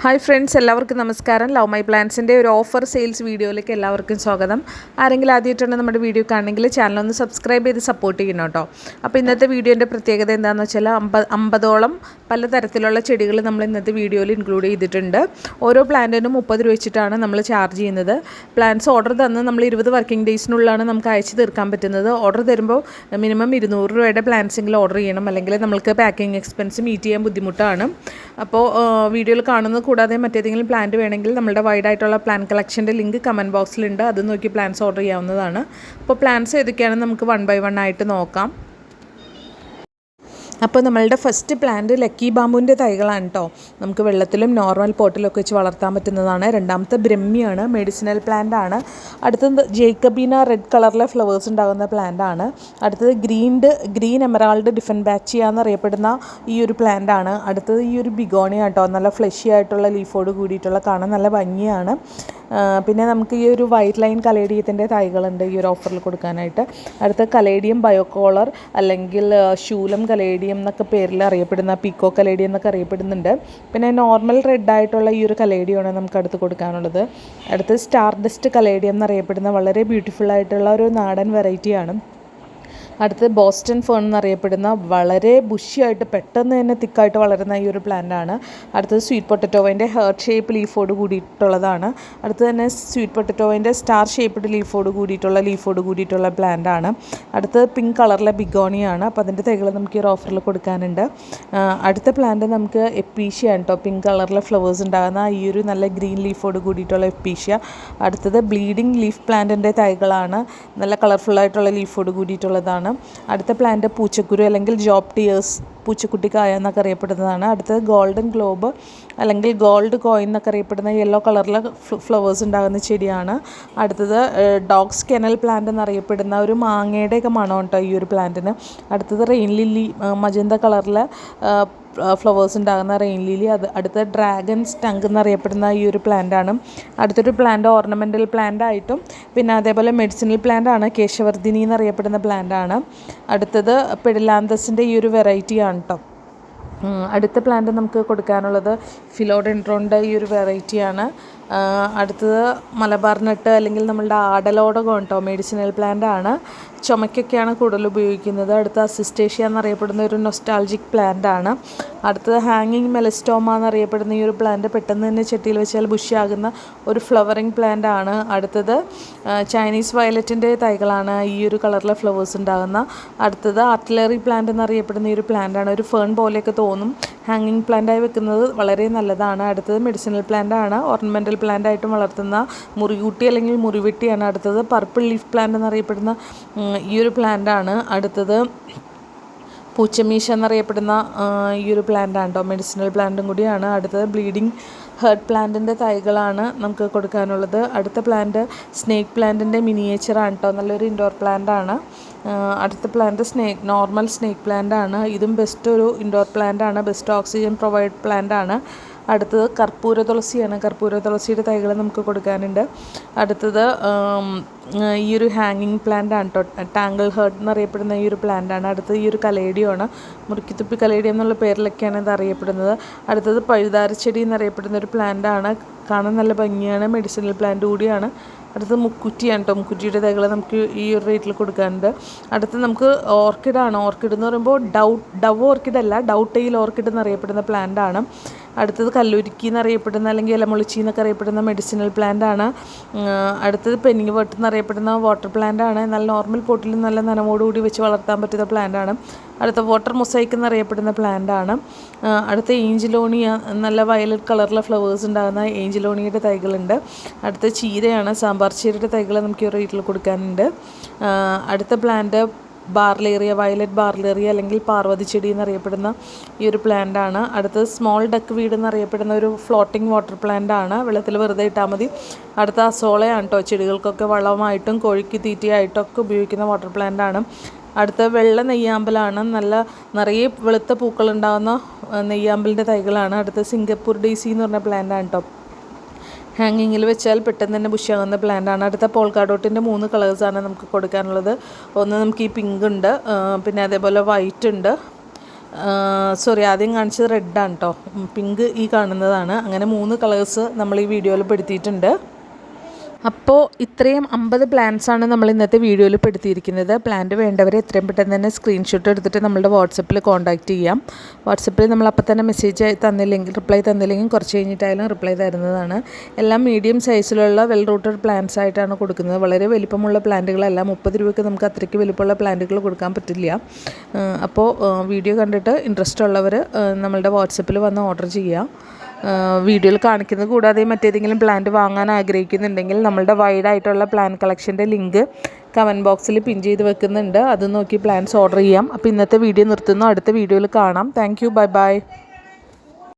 Hi friends എല്ലാവർക്കും നമസ്കാരം. Love my പ്ലാൻസിന്റെ ഒരു ഓഫർ സെയിൽസ് വീഡിയോയിലേക്ക് എല്ലാവർക്കും സ്വാഗതം. ആരെങ്കിലും ആദ്യമായിട്ടാണ് നമ്മുടെ വീഡിയോ കാണണമെങ്കിൽ ചാനൽ ഒന്ന് സബ്സ്ക്രൈബ് ചെയ്ത് സപ്പോർട്ട് ചെയ്യണം കേട്ടോ. അപ്പോൾ ഇന്നത്തെ വീഡിയോന്റെ പ്രത്യേകത എന്താണെന്ന് വെച്ചാൽ അമ്പത് അമ്പതോളം പലതരത്തിലുള്ള ചെടികൾ നമ്മൾ ഇന്നത്തെ വീഡിയോയിൽ ഇൻക്ലൂഡ് ചെയ്തിട്ടുണ്ട്. ഓരോ പ്ലാന്റിനും മുപ്പത് രൂപ വെച്ചിട്ടാണ് നമ്മൾ ചാർജ് ചെയ്യുന്നത്. പ്ലാന്റ്സ് ഓർഡർ തന്ന് നമ്മൾ ഇരുപത് വർക്കിംഗ് ഡേയ്സിനുള്ളിലാണ് നമുക്ക് അയച്ചു തീർക്കാൻ പറ്റുന്നത്. ഓർഡർ തരുമ്പോൾ മിനിമം ഇരുന്നൂറ് രൂപയുടെ പ്ലാന്റ്സെങ്കിലും ഓർഡർ ചെയ്യണം. അല്ലെങ്കിൽ നമുക്ക് പാക്കിംഗ് എക്സ്പെൻസ് മീറ്റ് ചെയ്യാൻ ബുദ്ധിമുട്ടാണ്. അപ്പോൾ വീഡിയോയിൽ കാണുന്നത് കൂടാതെ മറ്റേതെങ്കിലും പ്ലാന്റ് വേണമെങ്കിൽ നമ്മുടെ വൈഡ് ആയിട്ടുള്ള പ്ലാൻ കളക്ഷന്റെ ലിങ്ക് കമന്റ് ബോക്സിലുണ്ട് അത് നോക്കി പ്ലാൻസ് ഓർഡർ ചെയ്യാവുന്നതാണ്. അപ്പോൾ പ്ലാൻസ് ഏതൊക്കെയാണെന്ന് നമുക്ക് വൺ ബൈ വൺ ആയിട്ട് നോക്കാം. അപ്പോൾ നമ്മളുടെ ഫസ്റ്റ് പ്ലാന്റ് ലക്കി ബാമ്പുവിന്റെ തൈകളാണ് കേട്ടോ നമുക്ക് വെള്ളത്തിലും നോർമൽ പോട്ടിലൊക്കെ വെച്ച് വളർത്താൻ പറ്റുന്നതാണ്. രണ്ടാമത്തെ ബ്രഹ്മിയാണ് മെഡിസിനൽ പ്ലാന്റ് ആണ്. അടുത്തത് ജേക്കബീന റെഡ് കളറിലെ ഫ്ലവേഴ്സ് ഉണ്ടാകുന്ന പ്ലാന്റ് ആണ്. അടുത്തത് ഗ്രീൻഡ് ഗ്രീൻ എമറാൾഡ് ഡിഫൻ ബാച്ചിയ എന്നറിയപ്പെടുന്ന ഈ ഒരു പ്ലാന്റ് ആണ്. അടുത്തത് ഈ ഒരു ബിഗോണിയ കേട്ടോ നല്ല ഫ്ലഷി ആയിട്ടുള്ള ലീഫോട് കൂടിയിട്ടുള്ള കാണാൻ നല്ല ഭംഗിയാണ്. പിന്നെ നമുക്ക് ഈ ഒരു വൈറ്റ് ലൈൻ കലേഡിയത്തിന്റെ തൈകളുണ്ട് ഈ ഒരു ഓഫറിൽ കൊടുക്കാനായിട്ട്. അടുത്ത കലേഡിയം ബയോകോളർ അല്ലെങ്കിൽ ശൂലം കലേഡിയം എന്നൊക്കെ പേരിൽ അറിയപ്പെടുന്ന പീക്കോ കലേഡി എന്നൊക്കെ അറിയപ്പെടുന്നുണ്ട്. പിന്നെ നോർമൽ റെഡ് ആയിട്ടുള്ള ഈ ഒരു കലേഡിയാണ് നമുക്ക് അടുത്ത് കൊടുക്കാനുള്ളത്. അടുത്ത് സ്റ്റാർ ഡസ്റ്റ് കലേഡിയം എന്നറിയപ്പെടുന്ന വളരെ ബ്യൂട്ടിഫുൾ ആയിട്ടുള്ള ഒരു നാടൻ വെറൈറ്റിയാണ് അടുത്തത് ബോസ്റ്റൺ ഫേൺ എന്നറിയപ്പെടുന്ന വളരെ ബുഷിയായിട്ട് പെട്ടെന്ന് തന്നെ തിക്കായിട്ട് വളരുന്ന ഈ ഒരു പ്ലാന്റാണ് അടുത്തത് സ്വീറ്റ് പൊട്ടറ്റോവിന്റെ ഹേർട്ട് ഷേപ്പ് ലീഫോട് കൂടിയിട്ടുള്ളതാണ്. അടുത്തത് തന്നെ സ്വീറ്റ് പൊട്ടറ്റോവിന്റെ സ്റ്റാർ ഷേപ്പ്ഡ് ലീഫോട് കൂടിയിട്ടുള്ള ലീഫോട് കൂടിയിട്ടുള്ള പ്ലാന്റാണ് അടുത്തത് പിങ്ക് കളറിലെ ബിഗോണിയാണ് അപ്പോൾ അതിന്റെ തൈകൾ നമുക്ക് ഈ ഒരു ഓഫറിൽ കൊടുക്കാനുണ്ട്. അടുത്ത പ്ലാന്റ് നമുക്ക് എപ്പീഷ്യ കേട്ടോ പിങ്ക് കളറിലെ ഫ്ലവേഴ്സ് ഉണ്ടാകുന്ന ഈ ഒരു നല്ല ഗ്രീൻ ലീഫോട് കൂടിയിട്ടുള്ള എപ്പീഷ്യ. അടുത്തത് ബ്ലീഡിംഗ് ലീഫ് പ്ലാന്റിന്റെ തൈകളാണ്. നല്ല കളർഫുള്ളായിട്ടുള്ള ലീഫോട് കൂടിയിട്ടുള്ളതാണ്. അടുത്ത പ്ലാന്റ് പൂച്ചക്കുരു അല്ലെങ്കിൽ ജോബ് ടിയേഴ്സ് പൂച്ചക്കുട്ടിക്കായ എന്നൊക്കെ അറിയപ്പെടുന്നതാണ്. അടുത്തത് ഗോൾഡൻ ഗ്ലോബ് അല്ലെങ്കിൽ ഗോൾഡ് കോയിൻ എന്നൊക്കെ അറിയപ്പെടുന്ന യെല്ലോ കളറിലെ ഫ്ലവേഴ്സ് ഉണ്ടാകുന്ന ചെടിയാണ്. അടുത്തത് ഡോഗ്സ് കെനൽ പ്ലാന്റ് എന്നറിയപ്പെടുന്ന ഒരു മാങ്ങയുടെയൊക്കെ മണം കേട്ടോ ഈ ഒരു പ്ലാന്റിന് അടുത്തത് റെയിൻ ലില്ലി മജന്ത കളറിലെ ഫ്ലവേഴ്സ് ഉണ്ടാകുന്ന റെയിൻ ലിലി അത് അടുത്ത ഡ്രാഗൺ സ്റ്റങ്ക് എന്നറിയപ്പെടുന്ന ഈ ഒരു പ്ലാന്റാണ് അടുത്തൊരു പ്ലാന്റ് ഓർണമെന്റൽ പ്ലാന്റ് ആയിട്ടും പിന്നെ അതേപോലെ മെഡിസിനൽ പ്ലാന്റ് ആണ് കേശവർദ്ധിനി എന്നറിയപ്പെടുന്ന പ്ലാന്റ് ആണ്. അടുത്തത് പെഡിലാന്തസിന്റെ ഈ ഒരു വെറൈറ്റിയാണ് കേട്ടോ അടുത്ത പ്ലാന്റ് നമുക്ക് കൊടുക്കാനുള്ളത് ഫിലോഡെൻഡ്രോണിന്റെ ഈ ഒരു വെറൈറ്റിയാണ് അടുത്തത് മലബാർ നട്ട് അല്ലെങ്കിൽ നമ്മളുടെ ആടലോടകം കേട്ടോ മെഡിസിനൽ പ്ലാന്റ് ആണ്. ചുമയ്ക്കൊക്കെയാണ് കൂടുതൽ ഉപയോഗിക്കുന്നത്. അടുത്ത അസിസ്റ്റേഷ്യ എന്നറിയപ്പെടുന്ന ഒരു നൊസ്റ്റാൾജിക് പ്ലാന്റ് ആണ്. അടുത്തത് ഹാങ്ങിങ് മെലസ്റ്റോമ എന്നറിയപ്പെടുന്ന ഈ ഒരു പ്ലാന്റ് പെട്ടെന്ന് തന്നെ ചെട്ടിയിൽ വെച്ചാൽ ബുഷിയാകുന്ന ഒരു ഫ്ലവറിങ് പ്ലാന്റ് ആണ്. അടുത്തത് ചൈനീസ് വയലറ്റിന്റെ തൈകളാണ് ഈ ഒരു കളറിലെ ഫ്ലവേഴ്സ് ഉണ്ടാകുന്ന. അടുത്തത് ആർട്ടിലറി പ്ലാന്റ് എന്നറിയപ്പെടുന്ന ഈ ഒരു പ്ലാന്റ് ആണ്. ഒരു ഫേൺ പോലെയൊക്കെ തോന്നും. ഹാങ്ങിങ് പ്ലാന്റായി വെക്കുന്നത് വളരെ നല്ലതാണ്. അടുത്തത് മെഡിസിനൽ പ്ലാന്റ് ആണ്. ഓർണമെന്റൽ പ്ലാന്റ് ആയിട്ടും വളർത്തുന്ന മുറികൂട്ടി അല്ലെങ്കിൽ മുറിവെട്ടിയാണ് അടുത്തത്. പർപ്പിൾ ലീഫ് പ്ലാന്റ് എന്നറിയപ്പെടുന്ന ഈ ഒരു പ്ലാന്റ് ആണ് അടുത്തത്. പൂച്ചമീശ എന്നറിയപ്പെടുന്ന ഈ ഒരു പ്ലാന്റ് ആണ് കേട്ടോ മെഡിസിനൽ പ്ലാന്റും കൂടിയാണ് അടുത്തത്. ബ്ലീഡിങ് ഹേർട്ട് പ്ലാന്റിന്റെ തൈകളാണ് നമുക്ക് കൊടുക്കാനുള്ളത്. അടുത്ത പ്ലാന്റ് സ്നേക്ക് പ്ലാന്റിന്റെ മിനിയേച്ചറാണ് കേട്ടോ നല്ലൊരു ഇൻഡോർ പ്ലാന്റ് ആണ്. അടുത്ത plant snake normal snake plant ആണ്. ഇതും ബെസ്റ്റ് ഒരു ഇൻഡോർ പ്ലാന്റ് ആണ്. ബെസ്റ്റ് ഓക്സിജൻ പ്രൊവൈഡ് പ്ലാന്റ് ആണ്. അടുത്തത് കർപ്പൂര തുളസിയാണ്. കർപ്പൂര തുളസിയുടെ തൈകൾ നമുക്ക് കൊടുക്കാനുണ്ട്. അടുത്തത് ഈ ഒരു ഹാങ്ങിങ് പ്ലാന്റ് ആണ് കേട്ടോ ടാങ്കിൾ ഹേർട്ട് എന്നറിയപ്പെടുന്ന ഈ ഒരു പ്ലാന്റ് ആണ്. അടുത്തത് ഈ ഒരു കലേഡിയമാണ്. മുറുക്കിത്തുപ്പി കലേഡിയം എന്നുള്ള പേരിലൊക്കെയാണ് ഇത് അറിയപ്പെടുന്നത്. അടുത്തത് പഴുതാരച്ചെടി എന്നറിയപ്പെടുന്ന ഒരു പ്ലാന്റ് ആണ്. കാണാൻ നല്ല ഭംഗിയാണ്. മെഡിസിനൽ പ്ലാന്റ് കൂടിയാണ്. അടുത്തത് മുക്കുറ്റിയാണ് കേട്ടോ മുക്കുറ്റിയുടെ തൈകൾ നമുക്ക് ഈ ഒരു റേറ്റിൽ കൊടുക്കാനുണ്ട്. അടുത്ത് നമുക്ക് ഓർക്കിഡാണ് ഓർക്കിഡ് എന്ന് പറയുമ്പോൾ ഡൗ ഡവ് ഓർക്കിഡ് അല്ല ടെയിൽ ഓർക്കിഡ് എന്നറിയപ്പെടുന്ന പ്ലാന്റ് ആണ്. അടുത്തത് കല്ലൂരിക്കി എന്നറിയപ്പെടുന്ന അല്ലെങ്കിൽ ഇലമുളിച്ചി എന്നൊക്കെ അറിയപ്പെടുന്ന മെഡിസിനൽ പ്ലാന്റ് ആണ്. അടുത്തത് പെനിങ് വെട്ട് എന്നറിയപ്പെടുന്ന വാട്ടർ പ്ലാന്റ് ആണ്. എന്നാൽ നോർമൽ പോട്ടിൽ നല്ല നനവോടുകൂടി വെച്ച് വളർത്താൻ പറ്റുന്ന പ്ലാന്റ് ആണ്. അടുത്ത വാട്ടർ മൊസൈക്ക് എന്നറിയപ്പെടുന്ന പ്ലാന്റ് ആണ്. അടുത്ത ഏഞ്ചിലോണിയ നല്ല വയലറ്റ് കളറിലെ ഫ്ലവേഴ്സ് ഉണ്ടാകുന്ന ഏഞ്ചിലോണിയുടെ തൈകളുണ്ട്. അടുത്ത ചീരയാണ് സാമ്പാർ ചീരയുടെ തൈകൾ നമുക്ക് വീട്ടിൽ കൊടുക്കാനുണ്ട്. അടുത്ത പ്ലാന്റ് ബാർലേറിയ വയലറ്റ് ബാർലേറിയ അല്ലെങ്കിൽ പാർവതി ചെടി എന്നറിയപ്പെടുന്ന ഈ ഒരു പ്ലാന്റ് ആണ്. അടുത്തത് സ്മോൾ ഡക്ക് വീട് എന്നറിയപ്പെടുന്ന ഒരു ഫ്ലോട്ടിംഗ് വാട്ടർ പ്ലാന്റ് ആണ്. വെള്ളത്തിൽ വെറുതെ ഇട്ടാൽ മതി. അടുത്ത അസോളയാണ് കേട്ടോ ചെടികൾക്കൊക്കെ വളമായിട്ടും കോഴിക്ക് തീറ്റയായിട്ടൊക്കെ ഉപയോഗിക്കുന്ന വാട്ടർ പ്ലാന്റ് ആണ്. അടുത്ത വെള്ള നെയ്യാമ്പലാണ്. നല്ല നിറയെ വെളുത്ത പൂക്കളുണ്ടാകുന്ന നെയ്യാമ്പലിന്റെ തൈകളാണ്. അടുത്ത സിംഗപ്പൂർ ഡേസി എന്ന് പറഞ്ഞ പ്ലാന്റ് ആണ് കേട്ടോ ഹാങ്ങിങ്ങിൽ വെച്ചാൽ പെട്ടെന്ന് തന്നെ ബുഷിയാകുന്ന പ്ലാന്റ് ആണ്. അടുത്ത പോൾക്കാഡോട്ടിന്റെ മൂന്ന് കളേഴ്സാണ് നമുക്ക് കൊടുക്കാനുള്ളത്. ഒന്ന് നമുക്ക് ഈ പിങ്ക് ഉണ്ട് പിന്നെ അതേപോലെ വൈറ്റ് ഉണ്ട്. സോറി ആദ്യം കാണിച്ചത് റെഡാണ് കേട്ടോ പിങ്ക് ഈ കാണുന്നതാണ്. അങ്ങനെ മൂന്ന് കളേഴ്സ് നമ്മൾ ഈ വീഡിയോയിൽ പെടുത്തിയിട്ടുണ്ട്. അപ്പോൾ ഇത്രയും അമ്പത് പ്ലാൻസാണ് നമ്മൾ ഇന്നത്തെ വീഡിയോയിൽ പെടുത്തിയിരിക്കുന്നത്. പ്ലാന്റ് വേണ്ടവരെ എത്രയും പെട്ടെന്ന് തന്നെ സ്ക്രീൻഷോട്ട് എടുത്തിട്ട് നമ്മളുടെ വാട്സപ്പിൽ കോൺടാക്റ്റ് ചെയ്യാം. വാട്സപ്പിൽ നമ്മൾ അപ്പോൾ തന്നെ മെസ്സേജ് തന്നില്ലെങ്കിൽ റിപ്ലൈ തന്നില്ലെങ്കിൽ കുറച്ച് കഴിഞ്ഞിട്ടായാലും റിപ്ലൈ തരുന്നതാണ്. എല്ലാം മീഡിയം സൈസിലുള്ള വെൽ റൂട്ടഡ് പ്ലാന്റ്സ് ആയിട്ടാണ് കൊടുക്കുന്നത്. വളരെ വലിപ്പമുള്ള പ്ലാന്റുകളല്ല മുപ്പത് രൂപയ്ക്ക് നമുക്ക് അത്രയ്ക്ക് വലിപ്പമുള്ള പ്ലാന്റുകൾ കൊടുക്കാൻ പറ്റില്ല. അപ്പോൾ വീഡിയോ കണ്ടിട്ട് ഇൻട്രസ്റ്റ് ഉള്ളവർ നമ്മളുടെ വാട്സപ്പിൽ വന്ന് ഓർഡർ ചെയ്യുക വീഡിയോയിൽ കാണിക്കുന്നത് കൂടാതെ മറ്റേതെങ്കിലും പ്ലാന്റ് വാങ്ങാൻ ആഗ്രഹിക്കുന്നുണ്ടെങ്കിൽ നമ്മളുടെ വൈഡ് ആയിട്ടുള്ള പ്ലാൻ കളക്ഷന്റെ ലിങ്ക് കമന്റ് ബോക്സിൽ പിൻ ചെയ്ത് വെക്കുന്നുണ്ട്. അത് നോക്കി പ്ലാൻസ് ഓർഡർ ചെയ്യാം. അപ്പോൾ ഇന്നത്തെ വീഡിയോ നിർത്തുന്നു. അടുത്ത വീഡിയോയിൽ കാണാം. Thank bye bye